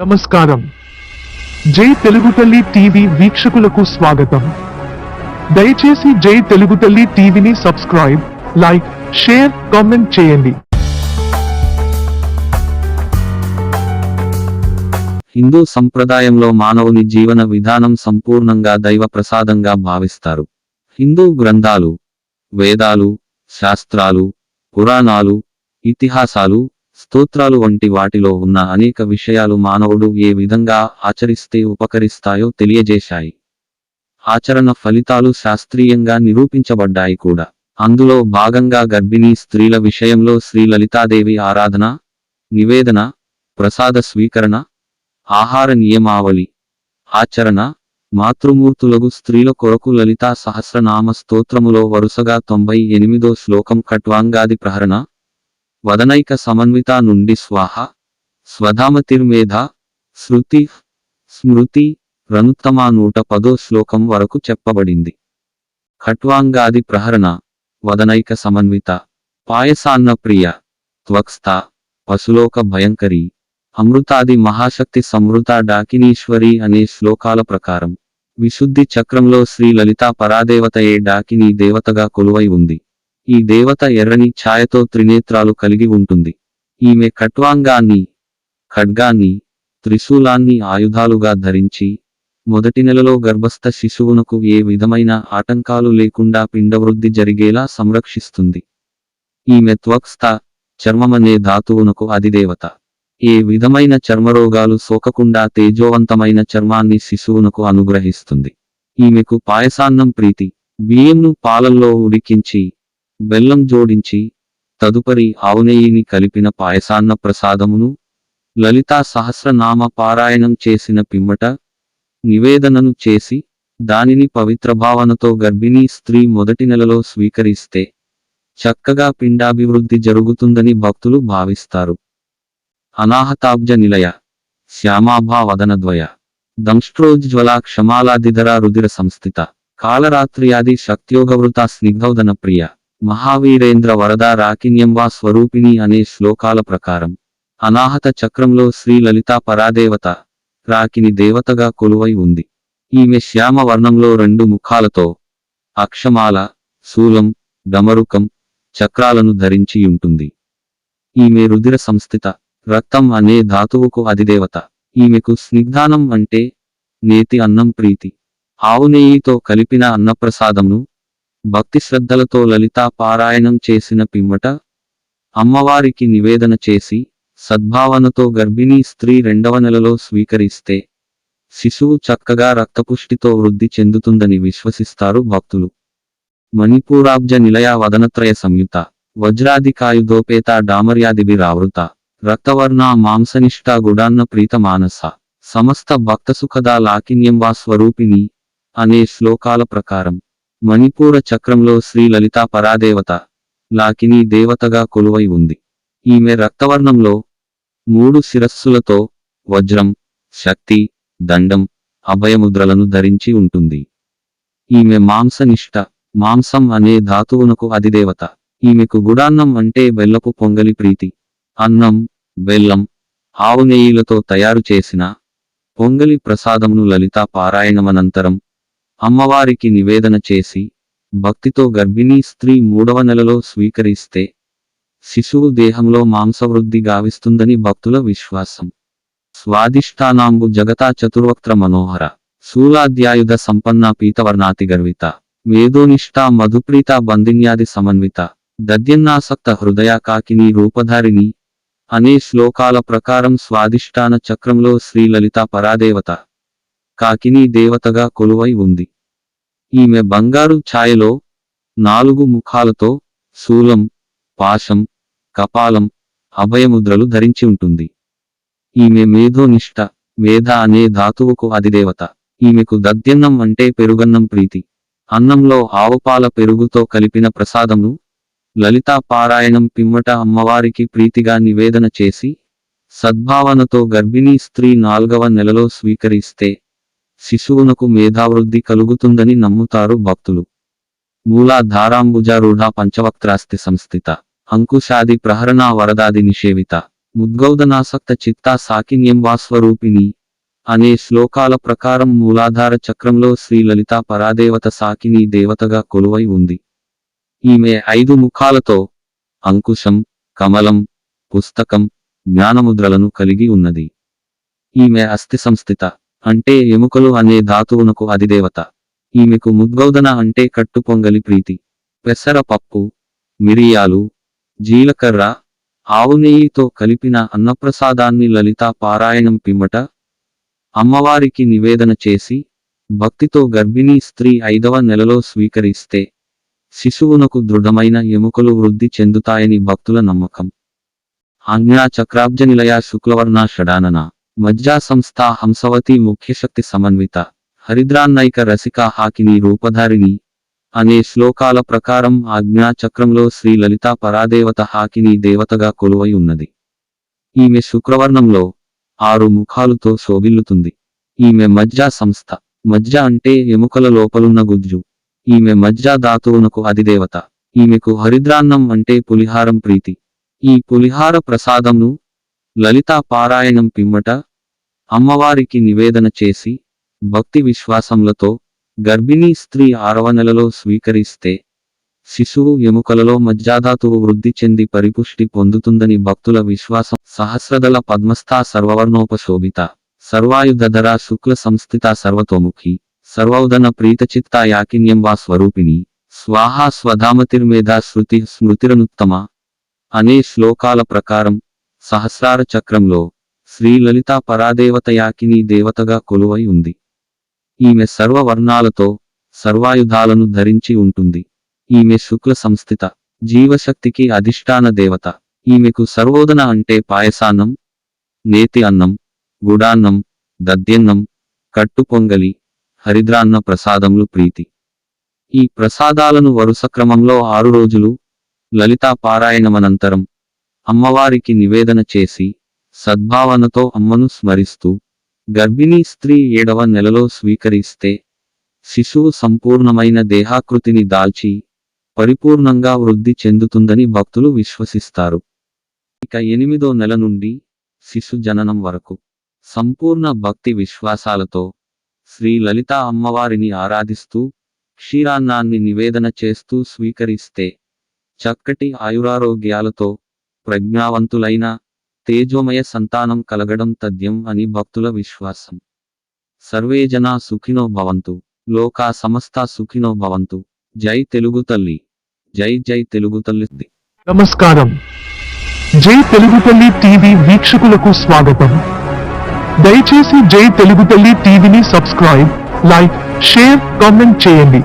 నమస్కారం. జై తెలుగు తల్లి టీవీ వీక్షకులకు స్వాగతం. దయచేసి జై తెలుగు తల్లి టీవీని సబ్స్క్రైబ్ లైక్ షేర్ కామెంట్ చేయండి. హిందూ సంప్రదాయంలో మానవుని జీవన విధానం సంపూర్ణంగా దైవ ప్రసాదంగా భావిస్తారు. హిందూ గ్రంథాలు వేదాలు శాస్త్రాలు పురాణాలు ఇతిహాసాలు స్తోత్రాలు వంటి వాటిలో ఉన్న అనేక విషయాలు మానవుడు ఏ విధంగా ఆచరిస్తే ఉపకరిస్తాయో తెలియజేశాయి. ఆచరణ ఫలితాలు శాస్త్రీయంగా నిరూపించబడ్డాయి కూడా. అందులో భాగంగా గర్భిణీ స్త్రీల విషయంలో శ్రీ లలితాదేవి ఆరాధన నివేదన ప్రసాద స్వీకరణ ఆహార నియమావళి ఆచరణ మాతృమూర్తులగు స్త్రీల కొరకు లలితా సహస్రనామ స్తోత్రములో వరుసగా తొంభై ఎనిమిదో శ్లోకం ఖట్వాంగాది ప్రహరణ వదనైక సమన్విత నుండి స్వాహ స్వధామతిర్మేధ శృతి స్మృతి రనుత్తమా నూట పదో శ్లోకం వరకు చెప్పబడింది. ఖట్వాంగాది ప్రహరణ వదనైక సమన్విత పాయసాన్న ప్రియ త్వక్స్త పశులోక భయంకరి అమృతాది మహాశక్తి సమృత డాకినీశ్వరి అనే శ్లోకాల ప్రకారం విశుద్ధి చక్రంలో శ్రీ లలితా పరాదేవతయే డాకిని దేవతగా కొలువై ఉంది. ఈ దేవత ఎర్రని ఛాయతో త్రినేత్రాలు కలిగి ఉంటుంది. ఈమె కట్వాంగాన్ని ఖడ్గాన్ని త్రిశూలాన్ని ఆయుధాలుగా ధరించి మొదటి నెలలో గర్భస్థ శిశువునకు ఏ విధమైన ఆటంకాలు లేకుండా పిండవృద్ధి జరిగేలా సంరక్షిస్తుంది. ఈమె త్వక్స్థ చర్మమనే ధాతువునకు అధిదేవత. ఏ విధమైన చర్మరోగాలు సోకకుండా తేజోవంతమైన చర్మాన్ని శిశువునకు అనుగ్రహిస్తుంది. ఈమెకు పాయసాన్నం ప్రీతి బియ్యంను పాలల్లో ఉడికించి బెల్లం జోడించి తదుపరి ఆవునేయిని కలిపిన పాయసాన్న ప్రసాదమును లలితా సహస్రనామ పారాయణం చేసిన పిమ్మట నివేదనను చేసి దానిని పవిత్ర భావనతో గర్భిణీ స్త్రీ మొదటి నెలలో స్వీకరిస్తే చక్కగా పిండాభివృద్ధి జరుగుతుందని భక్తులు భావిస్తారు. అనాహతాబ్జ నిలయ శ్యామాభా వదనద్వయ దంష్ట్రోజ్వల క్షమాలాదిధర రుదిర సంస్థిత కాళరాత్ర్యాది శక్త్యోగవృత స్నిగ్ధౌదన ప్రియ. మహావీరేంద్ర వరద రాకిన్యంవా స్వరూపిణి అనే శ్లోకాల ప్రకారం అనాహత చక్రంలో శ్రీ లలితా పరాదేవత రాకిని దేవతగా కొలువై ఉంది. ఈమె శ్యామ వర్ణంలో రెండు ముఖాలతో అక్షమాల శూలం డమరుకం చక్రాలను ధరించి ఉంటుంది ఈమె రుధిర సంస్థిత రక్తం అనే ధాతువుకు అధిదేవత. ఈమెకు స్నిగ్ధానం అంటే నేతి అన్నం ప్రీతి. ఆవు నెయ్యితో కలిపిన అన్నప్రసాదంను భక్తి శ్రద్ధలతో లలితా పారాయణం చేసిన పిమ్మట అమ్మవారికి నివేదన చేసి సద్భావనతో గర్భిణీ స్త్రీ రెండవ నెలలో స్వీకరిస్తే శిశువు చక్కగా రక్తపుష్టితో వృద్ధి చెందుతుందని విశ్వసిస్తారు భక్తులు. మణిపూరాబ్జ నిలయ వదనత్రయ సంయుత వజ్రాదికాయుధోపేత డామర్యాదిభిరావృత రక్తవర్ణ మాంసనిష్ట గుడాన్న ప్రీత మానస సమస్త భక్త లాకిన్యం వా స్వరూపిణి అనే శ్లోకాల ప్రకారం. మణిపూర చక్రంలో శ్రీ లలితా పరాదేవత లాకిని దేవతగా కొలువై ఉంది. ఈమె రక్తవర్ణంలో మూడు శిరస్సులతో వజ్రం శక్తి దండం అభయముద్రలను ధరించి ఉంటుంది. ఈమె మాంసనిష్ట మాంసం అనే ధాతువునకు అధిదేవత. ఈమెకు గుడాన్నం అంటే బెల్లపు పొంగలి ప్రీతి. అన్నం బెల్లం ఆవు నెయ్యిలతో తయారు చేసిన పొంగలి ప్రసాదమును లలితా పారాయణమనంతరం అమ్మవారికి నివేదన చేసి భక్తితో గర్భిణీ స్త్రీ మూడవ నెలలో స్వీకరిస్తే శిశువు దేహంలో మాంసవృద్ధి గావిస్తుందని భక్తుల విశ్వాసం. స్వాదిష్టానాంబు జగతా చతుర్వక్త్ర మనోహర శూలాధ్యాయుధ సంపన్న పీతవర్ణాతి గర్విత మేధోనిష్టా మధుప్రీత బంధిన్యాది సమన్విత దద్యన్నాసక్త హృదయ కాకిని రూపధారిణి అనే శ్లోకాల ప్రకారం స్వాదిష్టాన చక్రంలో శ్రీ లలితా పరాదేవత కాకిని దేవతగా కొలువై ఉంది. ఈమె బంగారు ఛాయలో నాలుగు ముఖాలతో శూలం పాశం కపాలం అభయముద్రలు ధరించి ఉంటుంది. ఈమె మేధోనిష్ట మేధ అనే ధాతువుకు అధిదేవత. ఈమెకు దద్యన్నం అంటే పెరుగన్నం ప్రీతి. అన్నంలో ఆవుపాల పెరుగుతో కలిపిన ప్రసాదము లలితా పారాయణం పిమ్మట అమ్మవారికి ప్రీతిగా నివేదన చేసి సద్భావనతో గర్భిణీ స్త్రీ నాల్గవ నెలలో స్వీకరిస్తే శిశువునకు మేధావృద్ధి కలుగుతుందని నమ్ముతారు భక్తులు. మూలాధారాంబుజారూఢ పంచవక్త్రాస్తి సంస్థిత. అంకుశాది ప్రహరణ వరదాది నిషేవిత. ముద్గౌదనాసక్త చిత్తా సాకిన్యం వాస్వరూపిణి అనే శ్లోకాల ప్రకారం మూలాధార చక్రంలో శ్రీ లలిత పరాదేవత సాకిని దేవతగా కొలువై ఉంది. ఈమె ఐదు ముఖాలతో అంకుశం కమలం పుస్తకం జ్ఞానముద్రలను కలిగి ఉన్నది. ఈమె అస్థి సంస్థిత. అంటే ఎముకలు అనే ధాతువునకు అధిదేవత. ఈమెకు ముద్గౌదన అంటే కట్టుపొంగలి ప్రీతి. పెసర పప్పు మిరియాలు జీలకర్ర ఆవు నెయ్యితో కలిపిన అన్నప్రసాదాన్ని లలితా పారాయణం పిమ్మట అమ్మవారికి నివేదన చేసి భక్తితో గర్భిణీ స్త్రీ ఐదవ నెలలో స్వీకరిస్తే శిశువునకు దృఢమైన ఎముకలు వృద్ధి చెందుతాయని భక్తుల నమ్మకం. ఆజ్ఞా చక్రాబ్జ నిలయ శుక్లవర్ణ షడానన. మజ్జా సంస్థ హంసవతి ముఖ్యశక్తి సమన్విత. హరిద్రాన్నైక రసిక హాకిని రూపధారిణి అనే శ్లోకాల ప్రకారం ఆజ్ఞా చక్రంలో శ్రీ లలిత పరాదేవత హాకిని దేవతగా కొలువై ఉన్నది. ఈమె శుక్రవర్ణంలో ఆరు ముఖాలుతో శోభిల్లుతుంది. ఈమె మజ్జా సంస్థ. మజ్జ అంటే ఎముకల లోపలున్న గుజ్జు. ఈమె మజ్జా ధాతువునకు అధిదేవత. ఈమెకు హరిద్రాన్నం అంటే పులిహారం ప్రీతి. ఈ పులిహార ప్రసాదంను లలితా పారాయణం పిమ్మట అమ్మవారికి నివేదన చేసి భక్తి విశ్వాసములతో గర్భిణీ స్త్రీ ఆరవ నెలలో స్వీకరిస్తే శిశువు ఎముకలలో మజ్జాధాతువు వృద్ధి చెంది పరిపుష్టి పొందుతుందని భక్తుల విశ్వాసం. సహస్రదళ పద్మస్థా సర్వవర్ణోపశోభిత సర్వాయుధర శుక్ల సంస్థిత సర్వతోముఖి సర్వౌదన ప్రీతచిత్త యాకిన్యం వా స్వరూపిణి స్వాహా స్వధామతిర్మేధా శృతి స్మృతిరనుత్తమ అనే శ్లోకాల ప్రకారం సహస్రార చక్రంలో శ్రీ లలితా పరాదేవత యాకిని దేవతగా కొలువై ఉంది. ఈమె సర్వ వర్ణాలతో సర్వాయుధాలను ధరించి ఉంటుంది. ఈమె శుక్ల సంస్థిత జీవశక్తికి అధిష్టాన దేవత. ఈమెకు సర్వోదన అంటే పాయసాన్నం నేతి అన్నం గుడాన్నం దద్యన్నం కట్టు పొంగలి హరిద్రాన్న ప్రసాదములు ప్రీతి. ఈ ప్రసాదాలను వరుస క్రమంలో ఆరు రోజులు లలితా పారాయణమనంతరం అమ్మవారికి నివేదన చేసి సద్భావనతో అమ్మను స్మరిస్తూ గర్భిణీ స్త్రీ ఏడవ నెలలో స్వీకరిస్తే శిశువు సంపూర్ణమైన దేహాకృతిని దాల్చి పరిపూర్ణంగా వృద్ధి చెందుతుందని భక్తులు విశ్వసిస్తారు. ఇక ఎనిమిదో నెల నుండి శిశు జననం వరకు సంపూర్ణ భక్తి విశ్వాసాలతో శ్రీ లలిత అమ్మవారిని ఆరాధిస్తూ క్షీరాన్నాన్ని నివేదన చేస్తూ స్వీకరిస్తే చక్కటి ఆయురారోగ్యాలతో ప్రజ్ఞావంతులైన తేజోమయ సంతానం కలగడం తథ్యం అని భక్తుల విశ్వాసం. సర్వే జనా సుఖినో భవంతు. లోకా సమస్త సుఖినో భవంతు. జై తెలుగు తల్లి. జై జై తెలుగు తల్లి. నమస్కారం. జై తెలుగు తల్లి టీవీ వీక్షకులకు స్వాగతం. దయచేసి జై తెలుగు తల్లి టీవీని సబ్స్క్రైబ్ లైక్ షేర్ కామెంట్ చేయండి.